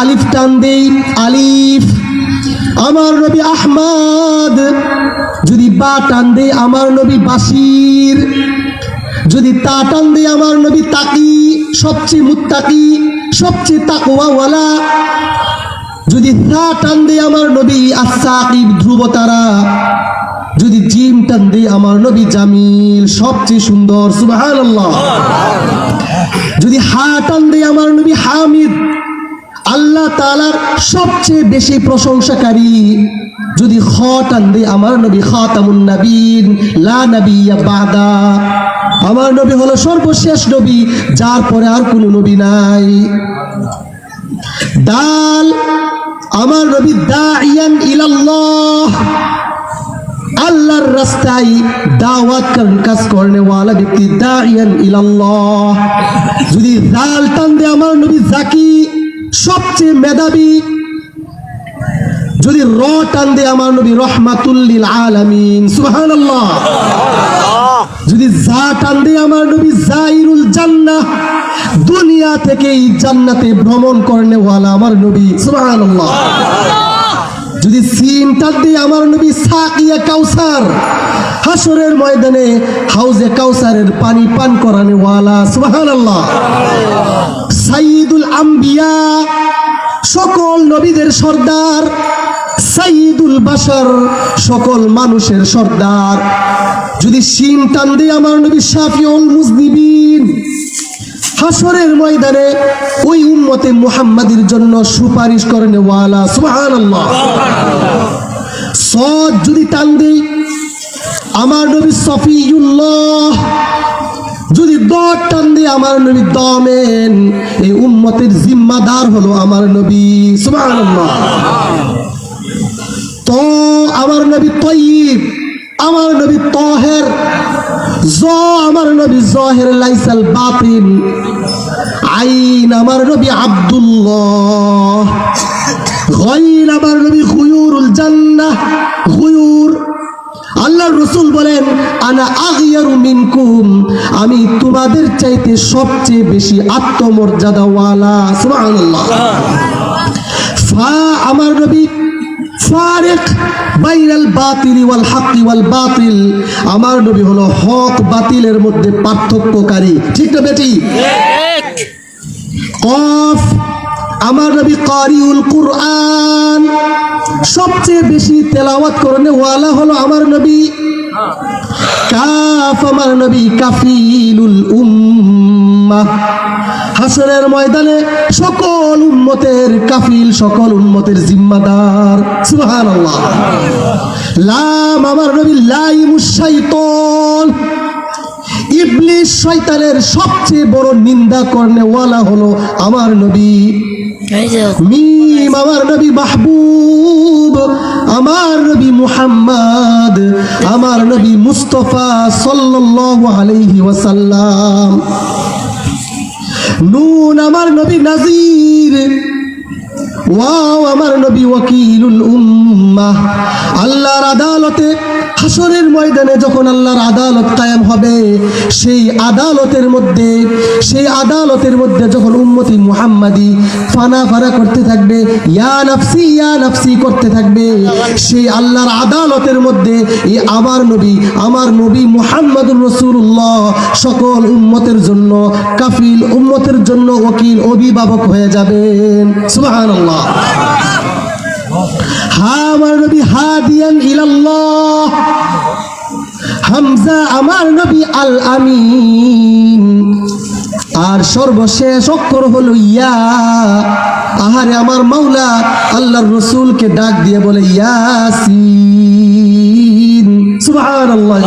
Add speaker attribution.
Speaker 1: আলিফ টান দেই, আলিফ। আমার নবী আহমদ, যদি বা টান দেই আমার নবী বাসির যদি তা টান দেই আমার নবী তাকি, সবচেয়ে মুত্তাকি, সবচেয়ে তাকওয়াওয়ালা। যদি তা টান দেই আমার নবী আসাকিব ধ্রুব তারা যদি জিম টান দেই আমার নবী জামিল, সবচেয়ে সুন্দর, সুবহানাল্লাহ। যদি হা টান দেই আমার নবী হামিদ আল্লাহ তালার সবচেয়ে বেশি প্রশংসাকারী যদি খ টান দেই আমার নবী খাতামুন নবীন লা নবিয়্যা বাদা। আমার নবী হলো সর্বশেষ নবী, যার পরে আর কোনো নবী নাই। দাল, আমার নবী দাইয়ান ইলাল্লাহ। আল্লাহর রাস্তায় দাওয়াত কাজ করনে ওয়ালা ব্যক্তি দাইয়ান ইলাল্লাহ। যদি জাল টান দে নবী সবচেয়ে মেধাবী, যদি র টান দে আমার নবী, রহমাতুল্লিল আলামিন, সুবহানাল্লাহ। যদি যা টান দে আমার নবী জাইরুল জান্নাহ। দুনিয়া থেকে এই জান্নাতে ভ্রমণ করনে ওয়ালা আমার নবী, সুবহানাল্লাহ। যদি সিন টান দিয়ে আমার নবী, সাকিয়া কাউসার। হাসরের ময়দানে হাউজে কাউসারের পানি পান করানে ওয়ালা, সুবহানাল্লাহ। সাইয়্যিদুল আম্বিয়া, সকল নবীদের সর্দার। সাইয়্যিদুল বাশার, সকল মানুষের সর্দার। যদি শিন টান দিয়ে আমার নবী শাফিউল মুজনিবিন, হাসরের ময়দানে ওই উম্মতে মুহাম্মাদির জন্য সুপারিশ করেন ওয়ালা, সুবহানাল্লাহ। সদ যদি টান দেই আমার নবী সফিউল্লাহ। যদি দর টান দিয়ে আমার নবী দমেন, এই উম্মতের জিম্মাদার হলো আমার নবী। সুবহানাল্লাহ। তো আমার নবী তয়িব, আমার নবী তহের, জ আমার নবী জহের, লাইসাল বাতিন আইন আমার নবী আব্দুল্লাহ। গইন আমার নবী খুয়ুরুল জান্নাহ। খুয়ুর আল্লাহর রসুল বলেন, আনা আগিয়ারু মিনকুম আমি তোমাদের চাইতে সবচেয়ে বেশি আত্মমর্যাদাওয়ালা। সুবহানাল্লাহ। ফা আমার নবী, ফারিক বাইনাল বাতিল ওয়াল হক ওয়াল বাতিল। আমার নবী হলো হক বাতিলের মধ্যে পার্থক্যকারী। ঠিক না বেটি? কফ, আমার নবী কারিউল কুরআন। সবচেয়ে বেশি তেলাওয়াত করনে ওয়ালা হলো আমার নবী। কাফ আমার নবী কাফিলুল উম্মাহ হাসরের ময়দানে সকল উম্মতের কাফিল, সকল উম্মতের জিম্মাদার। সুবহানাল্লাহ। লাম আমার নবী লাইমুশ শাইতান। ইবলিশ শয়তানের সবচেয়ে বড় নিন্দা করনে ওয়ালা হলো আমার নবী। মিম আমার নবী মাহবুব আমার নবী মুহাম্মদ আমার নবী মুস্তফা সাল্লাল্লাহু আলাইহি ওয়াসাল্লাম। নুন আমার নবী নাজির। ওয়াও, আমার নবী ওয়াকিলুল উম্মাহ আল্লাহর আদালতে হাসরের ময়দানে যখন আল্লাহর আদালত কায়েম হবে, সেই আদালতের মধ্যে, সেই আদালতের মধ্যে যখন উম্মতি মুহাম্মাদি ফানা ফানা করতে থাকবে, ইয়া নাফসি ইয়া নাফসি করতে থাকবে, সেই আল্লাহর আদালতের মধ্যে, এই আমার নবী আমার নবী মুহাম্মদুর রসুল্লাহ সকল উম্মতের জন্য, কাফিল উম্মতের জন্য ওকিল অভিভাবক হয়ে যাবেন। সুবহানাল্লাহ। হা আমার নবী ইলাল্লাহ। হামজা আমার নবী আল আমিন আর সর্বশেষ অক্ষর হলো ইয়া। আহারে আমার মাওলা আল্লাহর রসুলকে ডাক দিয়ে বলে ইয়াসিন। সুবহানাল্লাহ।